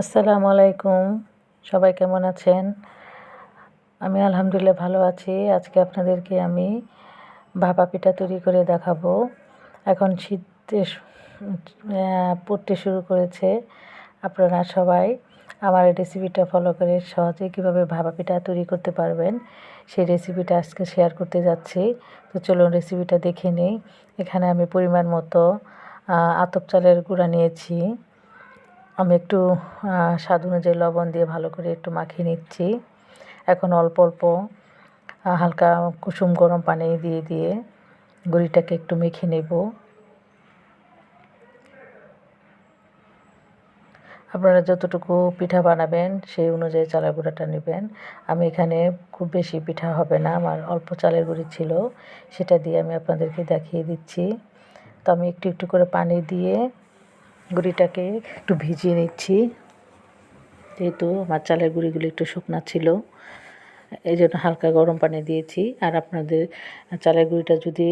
আসসালামু আলাইকুম। সবাই কেমন আছেন? আমি আলহামদুলিল্লাহ ভালো আছি। আজকে আপনাদেরকে আমি ভাপা পিঠা তৈরি করে দেখাবো। এখন শীত পড়তে শুরু করেছে আপনারা সবাই। আমার এই রেসিপিটা ফলো করে সহজে কীভাবে ভাপা পিঠা তৈরি করতে পারবেন, সেই রেসিপিটা আজকে শেয়ার করতে যাচ্ছি। তো চলুন রেসিপিটা দেখে নিই। এখানে আমি পরিমাণ মতো আতপ চালের গুঁড়া নিয়েছি। আমি একটু স্বাদ অনুযায়ী লবণ দিয়ে ভালো করে একটু মাখিয়ে নিচ্ছি। এখন অল্প অল্প হালকা কুসুম গরম পানি দিয়ে দিয়ে গুঁড়িটাকে একটু মেখে নেব। আপনারা যতটুকু পিঠা বানাবেন, সেই অনুযায়ী চালের গুঁড়াটা নেবেন। আমি এখানে খুব বেশি পিঠা হবে না, আমার অল্প চালের গুঁড়ি ছিল, সেটা দিয়ে আমি আপনাদেরকে দেখিয়ে দিচ্ছি। তো আমি একটু একটু করে পানি দিয়ে গুঁড়িটাকে একটু ভিজিয়ে নিচ্ছি। যেহেতু আমার চালের গুঁড়িগুলো একটু শুকনো ছিল, এই জন্য হালকা গরম পানি দিয়েছি। আর আপনাদের চালের গুঁড়িটা যদি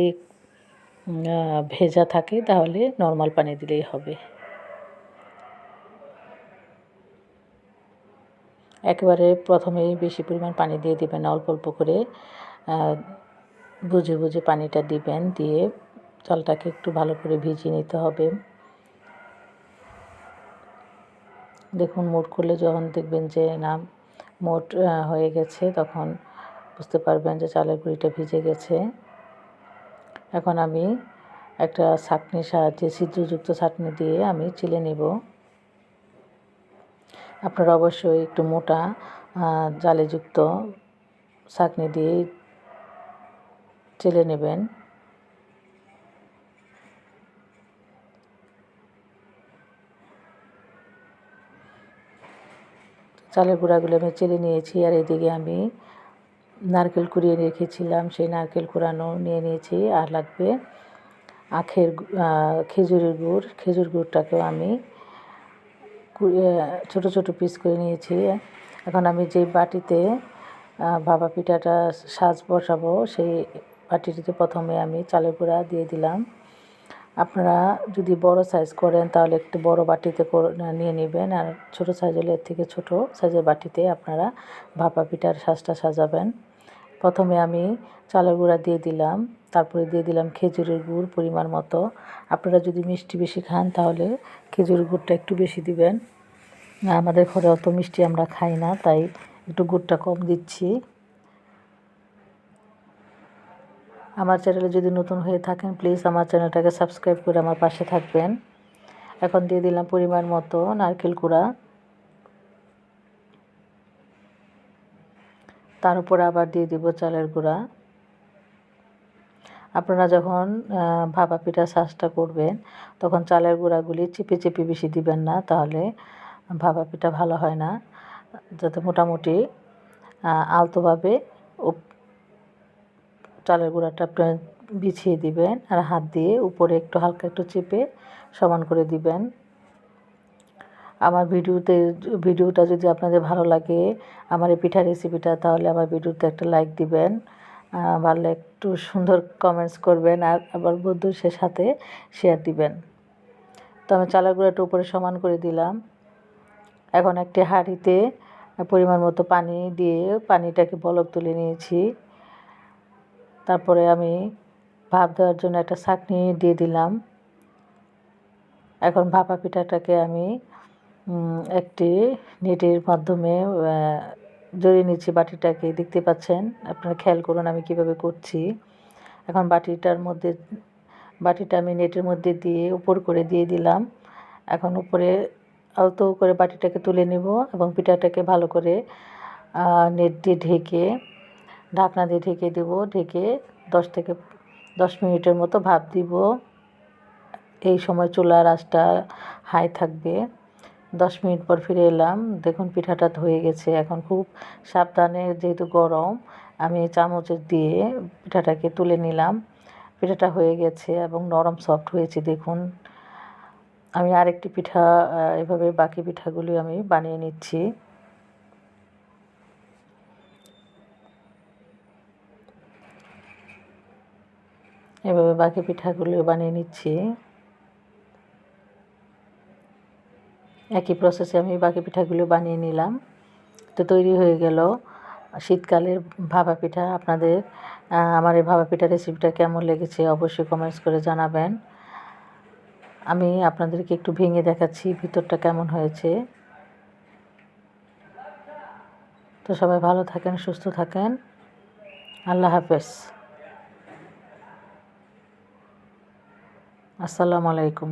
ভেজা থাকে তাহলে নর্মাল পানি দিলেই হবে। একেবারে প্রথমেই বেশি পরিমাণ পানি দিয়ে দিবেন, অল্প অল্প করে। বুঝে বুঝে পানিটা দিবেন, দিয়ে চালটাকে একটু ভালো করে ভিজিয়ে নিতে হবে। দেখুন, মোট করলে যখন দেখবেন যে না, মোট হয়ে গেছে, তখন বুঝতে পারবেন যে চালের গুঁড়িটা ভিজে গেছে। এখন আমি একটা ছাঁকনির সাহায্যে, ছিদ্রযুক্ত ছাঁকনি দিয়ে আমি চিলে নেব। আপনারা অবশ্যই একটু মোটা জালেযুক্ত ছাঁকনি দিয়ে চেলে নেবেন। চালের গুঁড়াগুলো আমি চেলে নিয়েছি আর এদিকে আমি নারকেল কুড়িয়ে রেখেছিলাম, সেই নারকেল কুড়ানো নিয়ে নিয়েছি আর লাগবে আখের খেজুরের গুড়। খেজুর গুড়টাকেও আমি ছোট ছোট পিস করে নিয়েছি। এখন আমি যে বাটিতে বাবা পিঠাটা সাজ বসাবো, সেই বাটিটিতে প্রথমে আমি চালের গুঁড়া দিয়ে দিলাম। আপনারা যদি বড় সাইজ করেন, তাহলে একটু বড় বাটিতে নিয়ে নেবেন। আর ছোট সাইজ হলে এর থেকে ছোট সাইজের বাটিতে আপনারা ভাপা পিঠার সাজটা সাজাবেন। প্রথমে আমি চালের গুঁড়া দিয়ে দিলাম। তারপরে দিয়ে দিলাম খেজুরের গুড় পরিমাণ মতো। আপনারা যদি মিষ্টি বেশি খান, তাহলে খেজুরের গুড়টা একটু বেশি দিবেন। আমাদের ঘরে অত মিষ্টি আমরা খাই না, তাই একটু গুড়টা কম দিচ্ছি। আমার চ্যানেলে যদি নতুন হয়ে থাকেন প্লিজ আমার চ্যানেলটাকে সাবস্ক্রাইব করে আমার পাশে থাকবেন। এখন দিয়ে দিলাম পরিমাণ মতো নারকেল কুড়া। তার উপর আবার দিয়ে দিব চালের গুঁড়া। আপনারা যখন ভাপা পিঠা শাঁসটা করবেন, তখন চালের গুঁড়াগুলি চিপে চিপে বেশি দিবেন না, তাহলে ভাপা পিঠা ভালো হয় না। যাতে মোটামুটি আলতোভাবে চালের গুঁড়াটা আপনি বিছিয়ে দিবেন আর হাত দিয়ে উপরে একটু হালকা একটু চেপে সমান করে দিবেন। আমার ভিডিওতে ভিডিওটা যদি আপনাদের ভালো লাগে, আমার এই পিঠা রেসিপিটা তাহলে আমার ভিডিওতে একটা লাইক দিবেন। ভালো একটু সুন্দর কমেন্টস করবেন আর আবার বন্ধুদের সাথে শেয়ার দিবেন। তো আমি চালের গুঁড়াটা উপরে সমান করে দিলাম। এখন একটি হাঁড়িতে পরিমাণ মতো পানি দিয়ে পানিটাকে বলক তুলে নিয়েছি। তারপরে আমি ভাপ দেওয়ার জন্য একটা ছাঁকনি দিয়ে দিলাম। এখন ভাপা পিঠাটাকে আমি একটি নেটের মাধ্যমে জড়িয়ে নিচ্ছি বাটিটাকে। দেখতে পাচ্ছেন? আপনারা খেয়াল করুন আমি কীভাবে করছি। এখন বাটিটার মধ্যে, বাটিটা আমি নেটের মধ্যে দিয়ে উপর করে দিয়ে দিলাম। এখন উপরে আলতো করে বাটিটাকে তুলে নেব এবং পিঠাটাকে ভালো করে নেট দিয়ে ঢেকে ঢাকনা দিয়ে ঢেকে দেবো, ঢেকে দশ থেকে দশ মিনিটের মতো ভাপ দিব। এই সময় চুলার আঁচটা হাই থাকবে। দশ মিনিট পর ফিরে এলাম। দেখুন পিঠাটা হয়ে গেছে। এখন খুব সাবধানে, যেহেতু গরম, আমি চামচের দিয়ে পিঠাটাকে তুলে নিলাম। পিঠাটা হয়ে গেছে এবং নরম সফট হয়েছে, দেখুন। আমি আরেকটি পিঠা এভাবে বাকি পিঠাগুলি আমি বানিয়ে নিচ্ছি। এভাবে বাকি পিঠাগুলো বানিয়ে নিচ্ছি। একই প্রসেসে আমি বাকি পিঠাগুলো বানিয়ে নিলাম। তো তৈরি হয়ে গেল শীতকালের ভাপা পিঠা। আপনাদের আমার এই ভাপা পিঠা রেসিপিটা কেমন লেগেছে অবশ্যই কমেন্টস করে জানাবেন। আমি আপনাদেরকে একটু ভেঙে দেখাচ্ছি ভিতরটা কেমন হয়েছে। তো সবাই ভালো থাকেন, সুস্থ থাকেন। আল্লাহ হাফেজ। আসসালামু আলাইকুম